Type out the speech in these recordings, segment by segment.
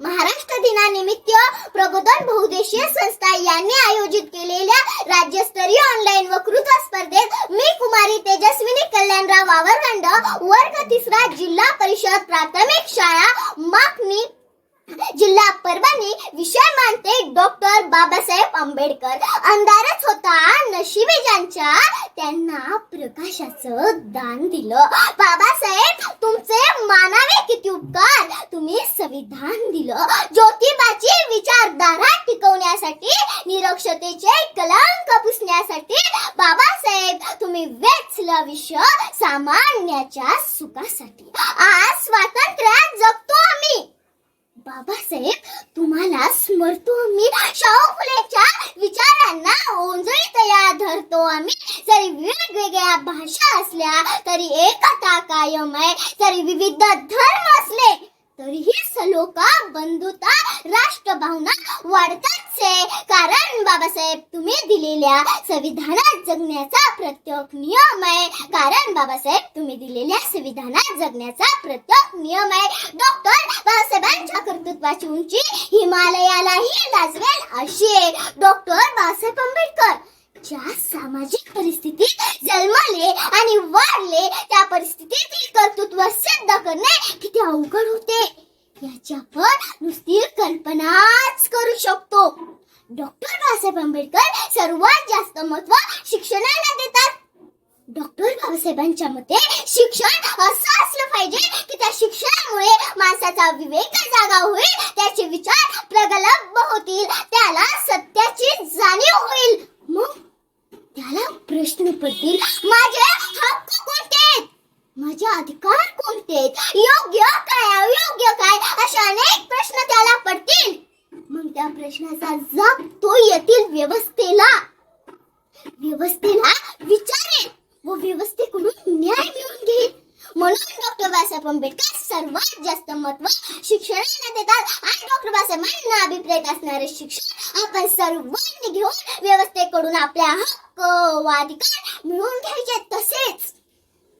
महाराष्ट्र दिनानिमित्त प्रबोधन बहुदेशीय संस्था यांनी आयोजित केलेल्या राज्यस्तरीय ऑनलाईन वक्तृत्व स्पर्धेत मी कुमारी तेजस्विनी कल्याणराव वावरखंड वर्ग तिसरा जिल्हा परिषद प्राथमिक शाळा मागणी जिल्हा परभणी विषय मानते डॉक्टर बाबासाहेब आंबेडकर. अंधारच होता नशिबी ज्यांच्या त्यांना प्रकाशाचं दान दिलं. बाबासाहेब तुमचे मानावे किती उपकार. तुम्ही संविधान दिलं. ज्योतिबाची विचारधारा टिकवण्यासाठी निरक्षतेचे कलंक पुसण्यासाठी बाबासाहेब तुम्ही वेचलं विश्व सामान्याच्या सुखासाठी. आज स्वातंत्र्यात जप बाबासाहेब तुम्हाला स्मरतो आम्ही. शाहू फुलेच्या विचारांना ओंजळी तया धरतो आम्ही. जरी वेगवेगळ्या भाषा असल्या तरी एकता कायम आहे. जरी विविध धर्म असले तरीही सलोका बंधुता राष्ट्रभावना वाढतात. आहे कारण बाबासाहेब तुम्ही दिलेल्या संविधानात जगण्याचा प्रत्येक नियम आहे. कारण बाबासाहेब तुम्ही दिलेल्या संविधानात जगण्याचा प्रत्येक नियम आहे. डॉक्टर बाबासाहेबांच्या कर्तृत्वाची उंची हिमालयालाही लाजवेल अशी आहे. डॉक्टर बाबासाहेब आंबेडकर ज्या सामाजिक परिस्थितीत जन्मले आणि वाढले त्या परिस्थितीतील कर्तृत्व सिद्ध करणे किती अवघड होते. याची आपण नुसती कल्पनाच करू शकतो. डॉक्टर बाबासाहेब आंबेडकर सर्वात जास्त महत्त्व शिक्षणाला देतात. डॉक्टर बाबासाहेबांच्या मते शिक्षण असं असलं पाहिजे की त्या शिक्षणामुळे माणसाचा विवेक जागा होईल त्याचे विचार प्रगल्भ होतील त्याला सत्याची जाणीव होईल. मग त्याला प्रश्न पडतील माझे हक्क कोणते आहेत? माझे अधिकार कोणते आहेत? योग्य काय अयोग्य काय असे अनेक प्रश्न त्याला पडतील. मग त्या प्रश्नाचा जाब तो येतील व्यवस्थेला. व्यवस्थेला विचारेल व व्यवस्थेकडून न्याय मिळवून घेईल. म्हणून डॉक्टर बाबासाहेब आंबेडकर सर्वात जास्त महत्त्व शिक्षणाला देतात. आणि डॉक्टर बाबासाहेबांना अभिप्रेत असणारे शिक्षण आपण सर्वांनी घेऊन व्यवस्थेकडून आपल्या हक्क व अधिकार मिळवून घ्यायचे. तसेच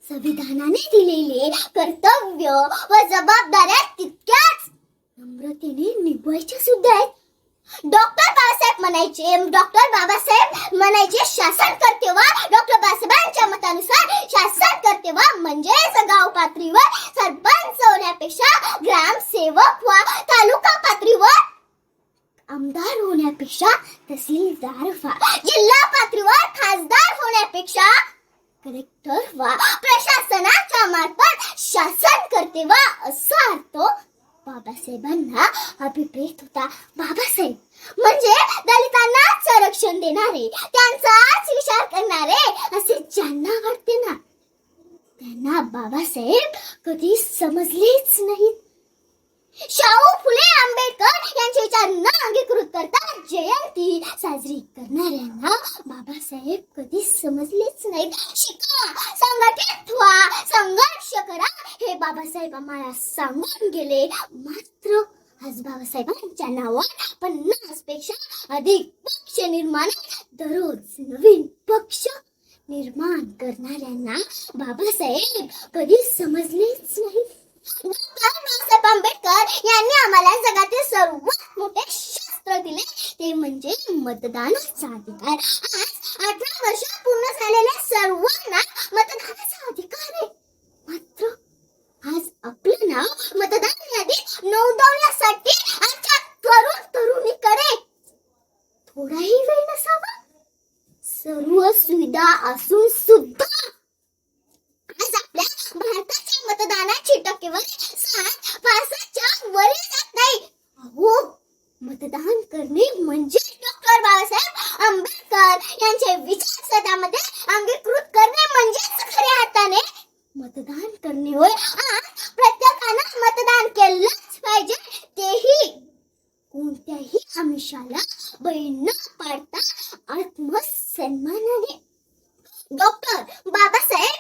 संविधानाने दिलेले कर्तव्य व जबाबदाऱ्या तितक्या नम्रतेने निभवायच्या सुद्धा आहेत. डॉक्टर बाबासाहेब म्हणायचे डॉक्टर बाबासाहेब म्हणायचे शासन करते वा डॉक्टर बाबासाहेबांच्या मतानुसार शासन करते वा म्हणजेच गाव पातळीवर सरपंच होण्यापेक्षा ग्रामसेवक वा तालुका पातळीवर आमदार होण्यापेक्षा तहसीलदार व्हा जिल्हा पातळीवर खासदार होण्यापेक्षा कलेक्टर वा प्रशासनाच्या मार्फत शासन करते वा असा अर्थ बाबासाहेबांना अभिप्रेत होता बाबासाहेब म्हणजे दलितांना संरक्षण देणारे. त्यांचाच विचार करणारे असे ज्यांना वाटते ना त्यांना बाबासाहेब कधी समजलेच नाहीत. शाहू फुले आंबेडकर यांचे विचार न अंगीकृत करता जयंती साजरी करणाऱ्यांना बाबासाहेब कधी समजलेच नाहीत. शिका संघटित व्हा संघर्ष करा हे बाबासाहेब आम्हाला सांगून गेले. मात्र आज बाबासाहेबांच्या नावावर पन्नासपेक्षा अधिक पक्ष निर्माण दररोज नवीन पक्ष निर्माण करणाऱ्यांना बाबासाहेब कधी समजलेच नाही. बाबासाहेब आंबेडकर यांनी आम्हाला जगातील सर्वात मोठे शास्त्र दिले. ते म्हणजे मतदानाचा अधिकार. आज अठरा वर्ष पूर्ण झालेल्या सर्वांना मतदानाचा अधिकार आहे. मात्र आज मतदानाची सात पासष्टच्या वरील जात नाही. हो मतदान करणे म्हणजे डॉक्टर बाबासाहेब आंबेडकर यांचे विचार स्वतःमध्ये अंगीकृत करणे म्हणजे खऱ्या हाताने मतदान करणे होय. आज प्रत्येकानं मतदान केलंच पाहिजे. तेही कोणत्याही आमिषाला बळी न पाडता आत्मसन्मानाने. डॉक्टर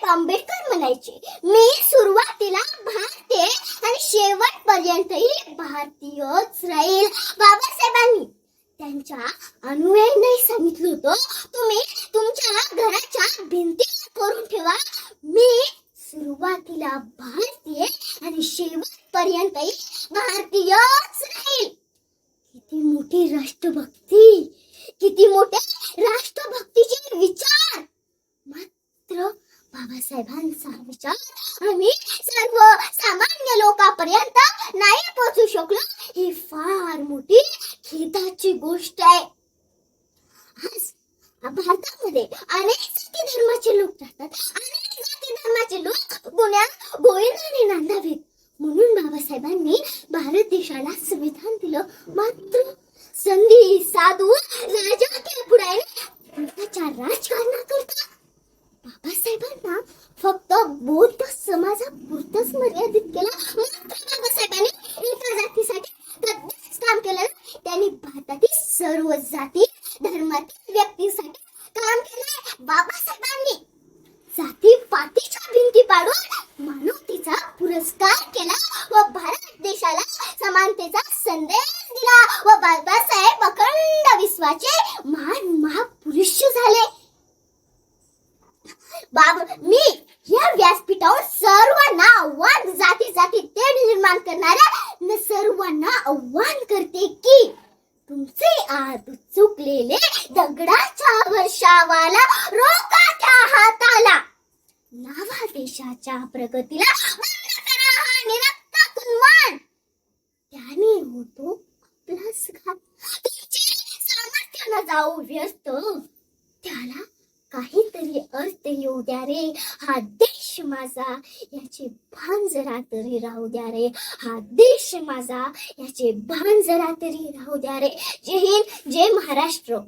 बाबासाहेब आंबेडकर म्हणायचे मी सुरुवातीला भारतीय आणि शेवटपर्यंतही भारतीयच राहील. बाबासाहेबांनी त्यांच्या अनुयायांनाही सांगितलं होतं तुम्ही तुमच्या घराच्या भिंती करून ठेवा. मी सुरुवातीला भारतीय आणि शेवटपर्यंतही भारतीयच राहील. किती मोठी राष्ट्रभक्ती किती मोठे राष्ट्रभक्ती विचार मात्र बाबासाहेबांचा विचार आम्ही सर्व सामान्य लोकांपर्यंत नाही पोहोचू शकलो. ही फार मोठी खेदाची गोष्ट आहे. आज भारतामध्ये अनेक जाती धर्माचे लोक राहतात. अनेक जाती धर्माचे लोक गुन्ह्या गोविंदाने नांदावेत म्हणून बाबासाहेबांनी भारत देशाला संविधान दिलं. मात्र संधी साधून राजकीय पुढायने भारताच्या राजकारणाकरता बाबासाहेबांना फक्त बौद्ध समाजापुरतच मर्यादित केला. बाबासाहेबांनी एका जातीसाठी कधीच काम केलं. त्यांनी भारतातील सर्व जाती धर्मातील व्यक्तीसाठी काम केले. बाबासाहेबांनी जाती पातीच्या भिंती पाडून मानवतेचा पुरस्कार केला व भारत देशाला समानतेचा संदेश दिला व बाबासाहेब अखंड विश्वाचे महान महापुरुष झाले बाब मी या व्यासपीठावर सर्वांना आव्हान जाती जाती तेढ निर्माण करणाऱ्या न सर्वांना आव्हान करते की तुमचे आत चुकलेले दगडाच्या वर्षावाला रोका हाताला नावा देशाच्या प्रगतीला त्याने होतो आपलाच घात. तुमचे सामर्थ्य जाऊ व्यस्त त्याला काहीतरी अर्थ येऊ द्या रे. हा देश माझा याचे भान जरा तरी राहू द्या रे. हा देश माझा याचे भान जरा तरी राहू द्या रे. जय हिंद जय महाराष्ट्र.